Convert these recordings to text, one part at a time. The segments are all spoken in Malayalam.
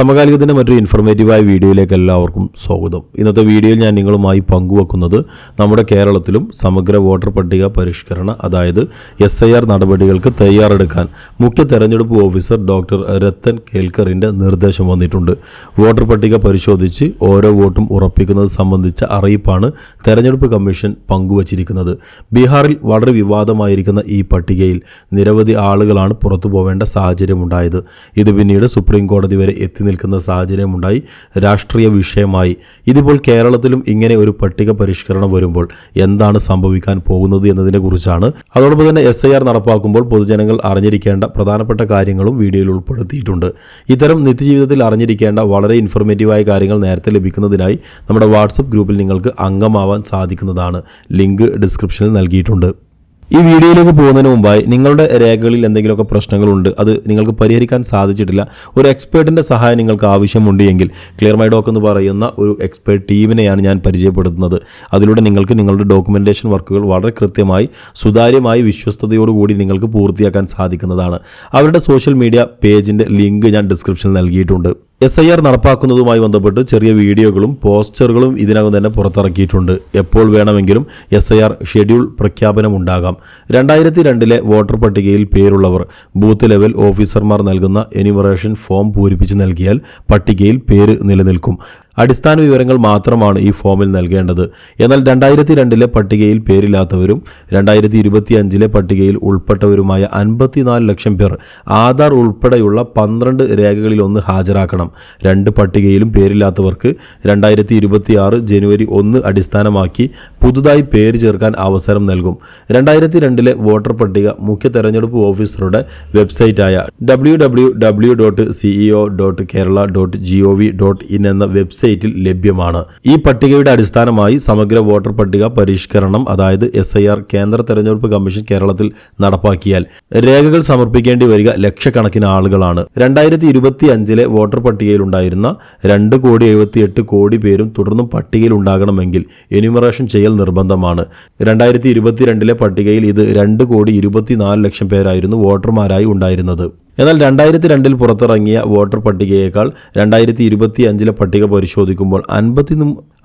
സമകാലികത്തിന്റെ മറ്റൊരു ഇൻഫർമേറ്റീവായ വീഡിയോയിലേക്ക് എല്ലാവർക്കും സ്വാഗതം. ഇന്നത്തെ വീഡിയോയിൽ ഞാൻ നിങ്ങളുമായി പങ്കുവെക്കുന്നത് നമ്മുടെ കേരളത്തിലും സമഗ്ര വോട്ടർ പട്ടിക പരിഷ്കരണ അതായത് എസ് ഐ ആർ നടപടികൾക്ക് തയ്യാറെടുക്കാൻ മുഖ്യ തെരഞ്ഞെടുപ്പ് ഓഫീസർ ഡോക്ടർ രത്തൻ കേൽക്കറിന്റെ നിർദ്ദേശം വന്നിട്ടുണ്ട്. വോട്ടർ പട്ടിക പരിശോധിച്ച് ഓരോ വോട്ടും ഉറപ്പിക്കുന്നത് സംബന്ധിച്ച അറിയിപ്പാണ് തെരഞ്ഞെടുപ്പ് കമ്മീഷൻ പങ്കുവച്ചിരിക്കുന്നത്. ബീഹാറിൽ വളരെ വിവാദമായിരിക്കുന്ന ഈ പട്ടികയിൽ നിരവധി ആളുകളാണ് പുറത്തു പോവേണ്ട സാഹചര്യമുണ്ടായത്. ഇത് പിന്നീട് സുപ്രീം കോടതി വരെ എത്തി നിൽക്കുന്ന സാഹചര്യമുണ്ടായി. രാഷ്ട്രീയ വിഷയമായി. ഇതിപ്പോൾ കേരളത്തിലും ഇങ്ങനെ ഒരു പട്ടിക പരിഷ്കരണം വരുമ്പോൾ എന്താണ് സംഭവിക്കാൻ പോകുന്നത് എന്നതിനെക്കുറിച്ചാണ് അതോടൊപ്പം തന്നെ എസ് ഐ ആർ നടപ്പാക്കുമ്പോൾ പൊതുജനങ്ങൾ അറിഞ്ഞിരിക്കേണ്ട പ്രധാനപ്പെട്ട കാര്യങ്ങളും വീഡിയോയിൽ ഉൾപ്പെടുത്തിയിട്ടുണ്ട്. ഇത്തരം നിത്യജീവിതത്തിൽ അറിഞ്ഞിരിക്കേണ്ട വളരെ ഇൻഫോർമേറ്റീവായ കാര്യങ്ങൾ നേരത്തെ ലഭിക്കുന്നതിനായി നമ്മുടെ വാട്സപ്പ് ഗ്രൂപ്പിൽ നിങ്ങൾക്ക് അംഗമാവാൻ സാധിക്കുന്നതാണ്. ലിങ്ക് ഡിസ്ക്രിപ്ഷനിൽ നൽകിയിട്ടുണ്ട്. ഈ വീഡിയോയിലേക്ക് പോകുന്നതിന് മുമ്പായി നിങ്ങളുടെ രേഖകളിൽ എന്തെങ്കിലുമൊക്കെ പ്രശ്നങ്ങളുണ്ട് അത് നിങ്ങൾക്ക് പരിഹരിക്കാൻ സാധിച്ചിട്ടില്ല ഒരു എക്സ്പേർട്ടിന്റെ സഹായം നിങ്ങൾക്ക് ആവശ്യമുണ്ട് എങ്കിൽ ക്ലിയർ മൈ ഡോക്ക് എന്ന് പറയുന്ന ഒരു എക്സ്പേർട്ട് ടീമിനെയാണ് ഞാൻ പരിചയപ്പെടുത്തുന്നത്. അതിലൂടെ നിങ്ങൾക്ക് നിങ്ങളുടെ ഡോക്യുമെന്റേഷൻ വർക്കുകൾ വളരെ കൃത്യമായി സുതാര്യമായി വിശ്വസ്തയോടുകൂടി നിങ്ങൾക്ക് പൂർത്തിയാക്കാൻ സാധിക്കുന്നതാണ്. അവരുടെ സോഷ്യൽ മീഡിയ പേജിന്റെ ലിങ്ക് ഞാൻ ഡിസ്ക്രിപ്ഷനിൽ നൽകിയിട്ടുണ്ട്. എസ് ഐ ആർ നടപ്പാക്കുന്നതുമായി ബന്ധപ്പെട്ട് ചെറിയ വീഡിയോകളും പോസ്റ്ററുകളും ഇതിനകം തന്നെ പുറത്തിറക്കിയിട്ടുണ്ട്. എപ്പോൾ വേണമെങ്കിലും എസ് ഐ ആർ ഷെഡ്യൂൾ പ്രഖ്യാപനമുണ്ടാകാം രണ്ടായിരത്തി രണ്ടിലെ വോട്ടർ പട്ടികയിൽ പേരുള്ളവർ ബൂത്ത് ലെവൽ ഓഫീസർമാർ നൽകുന്ന എനിമറേഷൻ ഫോം പൂരിപ്പിച്ച് നൽകിയാൽ പട്ടികയിൽ പേര് നിലനിൽക്കും. അടിസ്ഥാന വിവരങ്ങൾ മാത്രമാണ് ഈ ഫോമിൽ നൽകേണ്ടത്. എന്നാൽ രണ്ടായിരത്തി രണ്ടിലെ പട്ടികയിൽ പേരില്ലാത്തവരും രണ്ടായിരത്തി ഇരുപത്തി അഞ്ചിലെ പട്ടികയിൽ ഉൾപ്പെട്ടവരുമായ അൻപത്തിനാല് ലക്ഷം പേർ ആധാർ ഉൾപ്പെടെയുള്ള പന്ത്രണ്ട് രേഖകളിൽ ഒന്ന് ഹാജരാക്കണം. രണ്ട് പട്ടികയിലും പേരില്ലാത്തവർക്ക് രണ്ടായിരത്തി ഇരുപത്തി ആറ് ജനുവരി ഒന്ന് അടിസ്ഥാനമാക്കി പുതുതായി പേര് ചേർക്കാൻ അവസരം നൽകും. രണ്ടായിരത്തി രണ്ടിലെ വോട്ടർ പട്ടിക മുഖ്യ തെരഞ്ഞെടുപ്പ് ഓഫീസറുടെ വെബ്സൈറ്റായ W W W dot CEO dot Kerala dot G O V dot in എന്ന വെബ്സൈറ്റിൽ ലഭ്യമാണ്. ഈ പട്ടികയുടെ അടിസ്ഥാനമായി സമഗ്ര വോട്ടർ പട്ടിക പരിഷ്കരണം അതായത് എസ് ഐ ആർ കേന്ദ്ര തെരഞ്ഞെടുപ്പ് കമ്മീഷൻ കേരളത്തിൽ നടപ്പാക്കിയാൽ രേഖകൾ സമർപ്പിക്കേണ്ടി വരിക ലക്ഷക്കണക്കിന് ആളുകളാണ്. രണ്ടായിരത്തി ഇരുപത്തി അഞ്ചിലെ വോട്ടർ പട്ടികയിലുണ്ടായിരുന്ന രണ്ട് കോടി എഴുപത്തിയെട്ട് കോടി പേരും തുടർന്നും പട്ടികയിൽ ഉണ്ടാകണമെങ്കിൽ എന്യൂമറേഷൻ ചെയ്യൽ നിർബന്ധമാണ്. രണ്ടായിരത്തി ഇരുപത്തിരണ്ടിലെ പട്ടികയിൽ ഇത് രണ്ട് കോടി ഇരുപത്തിനാല് ലക്ഷം പേരായിരുന്നു വോട്ടർമാരായി ഉണ്ടായിരുന്നത്. എന്നാൽ രണ്ടായിരത്തി രണ്ടിൽ പുറത്തിറങ്ങിയ വോട്ടർ പട്ടികയേക്കാൾ രണ്ടായിരത്തി ഇരുപത്തി അഞ്ചിലെ പട്ടിക പരിശോധിക്കുമ്പോൾ അൻപത്തി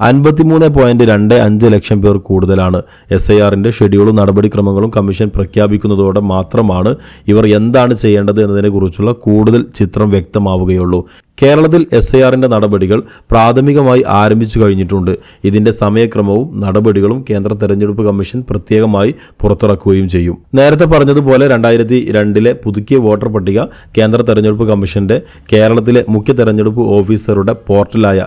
അൻപത്തിമൂന്ന് പോയിന്റ് രണ്ട് അഞ്ച് ലക്ഷം പേർ കൂടുതലാണ്. എസ് ഐ ആറിന്റെ ഷെഡ്യൂളും നടപടിക്രമങ്ങളും കമ്മീഷൻ പ്രഖ്യാപിക്കുന്നതോടെ മാത്രമാണ് ഇവർ എന്താണ് ചെയ്യേണ്ടത് എന്നതിനെക്കുറിച്ചുള്ള കൂടുതൽ ചിത്രം വ്യക്തമാവുകയുള്ളൂ. കേരളത്തിൽ എസ് ഐ ആറിന്റെ നടപടികൾ പ്രാഥമികമായി ആരംഭിച്ചു കഴിഞ്ഞിട്ടുണ്ട്. ഇതിന്റെ സമയക്രമവും നടപടികളും കേന്ദ്ര തെരഞ്ഞെടുപ്പ് കമ്മീഷൻ പ്രത്യേകമായി പുറത്തിറക്കുകയും ചെയ്യും. നേരത്തെ പറഞ്ഞതുപോലെ രണ്ടായിരത്തി രണ്ടിലെ പുതുക്കിയ വോട്ടർ പട്ടിക കേന്ദ്ര തെരഞ്ഞെടുപ്പ് കമ്മീഷന്റെ കേരളത്തിലെ മുഖ്യ തെരഞ്ഞെടുപ്പ് ഓഫീസറുടെ പോർട്ടലായ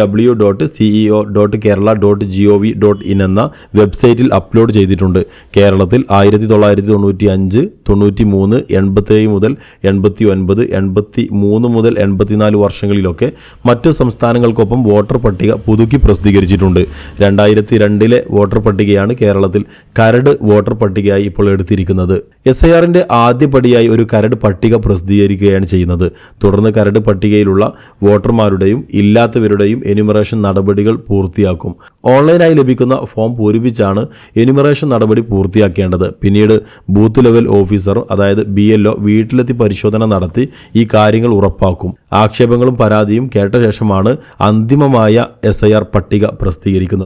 W dot CEO dot Kerala dot G O V dot in എന്ന വെബ്സൈറ്റിൽ അപ്ലോഡ് ചെയ്തിട്ടുണ്ട്. കേരളത്തിൽ ആയിരത്തി തൊള്ളായിരത്തി തൊണ്ണൂറ്റി അഞ്ച് തൊണ്ണൂറ്റി മൂന്ന് എൺപത്തേഴ് മുതൽ എൺപത്തി ഒൻപത് എൺപത്തി മൂന്ന് മുതൽ എൺപത്തിനാല് വർഷങ്ങളിലൊക്കെ മറ്റ് സംസ്ഥാനങ്ങൾക്കൊപ്പം വോട്ടർ പട്ടിക പുതുക്കി പ്രസിദ്ധീകരിച്ചിട്ടുണ്ട്. രണ്ടായിരത്തി രണ്ടിലെ വോട്ടർ പട്ടികയാണ് കേരളത്തിൽ കരട് വോട്ടർ പട്ടികയായി ഇപ്പോൾ എടുത്തിരിക്കുന്നത്. എസ് ഐ ആറിന്റെ ആദ്യപടിയായി ഒരു കരട് പട്ടിക പ്രസിദ്ധീകരിക്കുകയാണ് ചെയ്യുന്നത്. തുടർന്ന് കരട് പട്ടികയിലുള്ള വോട്ടർമാരുടെയും ഇല്ലാത്തവരുടെയും എന്യൂമറേഷൻ നടപടികൾ പൂർത്തിയാക്കും. ഓൺലൈനായി ലഭിക്കുന്ന ഫോം പൂരിപ്പിച്ചാണ് എന്യൂമറേഷൻ നടപടി പൂർത്തിയാക്കേണ്ടത്. പിന്നീട് ബൂത്ത് ലെവൽ ഓഫീസർ അതായത് ബി എൽ വീട്ടിലെത്തി പരിശോധന നടത്തി ഈ കാര്യങ്ങൾ ഉറപ്പാക്കും. ആക്ഷേപങ്ങളും പരാതിയും കേട്ട ശേഷമാണ് അന്തിമമായ എസ് പട്ടിക പ്രസിദ്ധീകരിക്കുന്നത്.